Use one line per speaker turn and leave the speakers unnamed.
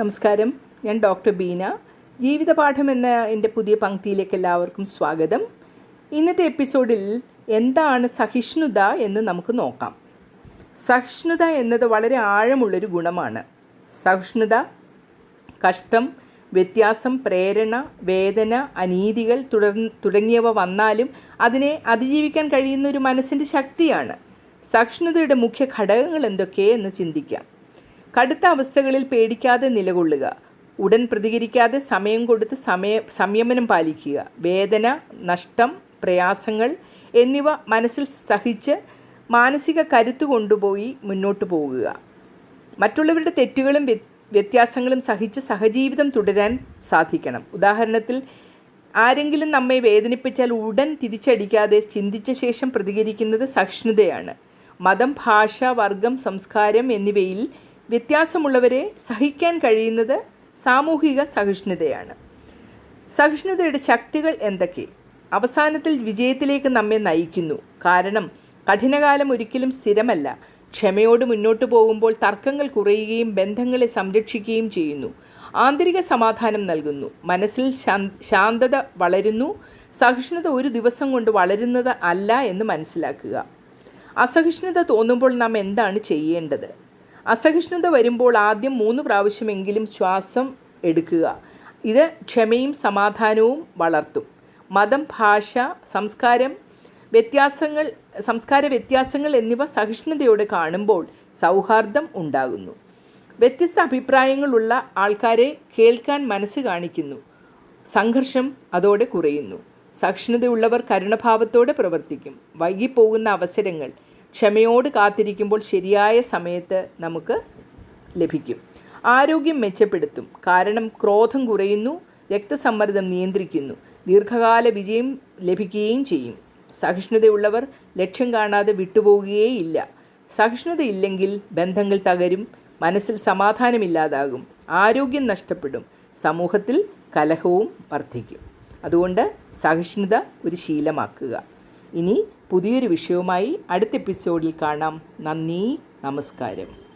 നമസ്കാരം. ഞാൻ ഡോക്ടർ ബീന. ജീവിതപാഠം എന്ന എന്റെ പുതിയ പങ്ക്തിയിലേക്ക് എല്ലാവർക്കും സ്വാഗതം. ഇന്നത്തെ എപ്പിസോഡിൽ എന്താണ് സഹിഷ്ണുത എന്ന് നമുക്ക് നോക്കാം. സഹിഷ്ണുത എന്നത് വളരെ ആഴമുള്ളൊരു ഗുണമാണ്. സഹിഷ്ണുത കഷ്ടം വ്യത്യാസം പ്രേരണ വേദന അനീതികൾ തുടർ തുടങ്ങിയവ വന്നാലും അതിനെ അതിജീവിക്കാൻ കഴിയുന്ന ഒരു മനസ്സിന്റെ ശക്തിയാണ്. സഹിഷ്ണുതയുടെ മുഖ്യ ഘടകങ്ങൾ എന്തൊക്കെ എന്ന് ചിന്തിക്കാം. കടുത്ത അവസ്ഥകളിൽ പേടിക്കാതെ നിലകൊള്ളുക. ഉടൻ പ്രതികരിക്കാതെ സമയം കൊടുത്ത് സമയ സംയമനം പാലിക്കുക. വേദന നഷ്ടം പ്രയാസങ്ങൾ എന്നിവ മനസ്സിൽ സഹിച്ച് മാനസിക കരുത്ത് കൊണ്ടുപോയി മുന്നോട്ട് പോകുക. മറ്റുള്ളവരുടെ തെറ്റുകളും വ്യ- വ്യത്യാസങ്ങളും സഹിച്ച് സഹജീവിതം തുടരാൻ സാധിക്കണം. ഉദാഹരണത്തിൽ ആരെങ്കിലും നമ്മെ വേദനിപ്പിച്ചാൽ ഉടൻ തിരിച്ചടിക്കാതെ ചിന്തിച്ച ശേഷം പ്രതികരിക്കുന്നത് സഹിഷ്ണുതയാണ്. മതം ഭാഷ വർഗം സംസ്കാരം എന്നിവയിൽ വ്യത്യാസമുള്ളവരെ സഹിക്കാൻ കഴിയുന്നത് സാമൂഹിക സഹിഷ്ണുതയാണ്. സഹിഷ്ണുതയുടെ ശക്തികൾ എന്തൊക്കെ? അവസാനത്തിൽ വിജയത്തിലേക്ക് നമ്മെ നയിക്കുന്നു. കാരണം കഠിനകാലം ഒരിക്കലും സ്ഥിരമല്ല. ക്ഷമയോട് മുന്നോട്ട് പോകുമ്പോൾ തർക്കങ്ങൾ കുറയുകയും ബന്ധങ്ങളെ സംരക്ഷിക്കുകയും ചെയ്യുന്നു. ആന്തരിക സമാധാനം നൽകുന്നു. മനസ്സിൽ ശാന്തത വളരുന്നു. സഹിഷ്ണുത ഒരു ദിവസം കൊണ്ട് വളരുന്നത് അല്ല എന്ന് മനസ്സിലാക്കുക. അസഹിഷ്ണുത തോന്നുമ്പോൾ നാം എന്താണ് ചെയ്യേണ്ടത്? അസഹിഷ്ണുത വരുമ്പോൾ ആദ്യം മൂന്ന് പ്രാവശ്യമെങ്കിലും ശ്വാസം എടുക്കുക. ഇത് ക്ഷമയും സമാധാനവും വളർത്തും. മതം ഭാഷ സംസ്കാരം വ്യത്യാസങ്ങൾ സംസ്കാര വ്യത്യാസങ്ങൾ എന്നിവ സഹിഷ്ണുതയോടെ കാണുമ്പോൾ സൗഹാർദ്ദം ഉണ്ടാകുന്നു. വ്യത്യസ്ത അഭിപ്രായങ്ങളുള്ള ആൾക്കാരെ കേൾക്കാൻ മനസ്സ് കാണിക്കുന്നു. സംഘർഷം അതോടെ കുറയുന്നു. സഹിഷ്ണുതയുള്ളവർ കരുണഭാവത്തോടെ പ്രവർത്തിക്കും. വൈകിപ്പോകുന്ന അവസരങ്ങൾ ക്ഷമയോട് കാത്തിരിക്കുമ്പോൾ ശരിയായ സമയത്ത് നമുക്ക് ലഭിക്കും. ആരോഗ്യം മെച്ചപ്പെടുത്തും. കാരണം ക്രോധം കുറയുന്നു രക്തസമ്മർദ്ദം നിയന്ത്രിക്കുന്നു. ദീർഘകാല വിജയം ലഭിക്കുകയും ചെയ്യും. സഹിഷ്ണുതയുള്ളവർ ലക്ഷ്യം കാണാതെ വിട്ടുപോകുകയേയില്ല സഹിഷ്ണുതയില്ലെങ്കിൽ ബന്ധങ്ങൾ തകരും മനസ്സിൽ സമാധാനമില്ലാതാകും ആരോഗ്യം നഷ്ടപ്പെടും സമൂഹത്തിൽ കലഹവും വർദ്ധിക്കും. അതുകൊണ്ട് സഹിഷ്ണുത ഒരു ശീലമാക്കുക. ഇനി പുതിയൊരു വിഷയവുമായി അടുത്ത എപ്പിസോഡിൽ കാണാം. നന്ദി നമസ്കാരം.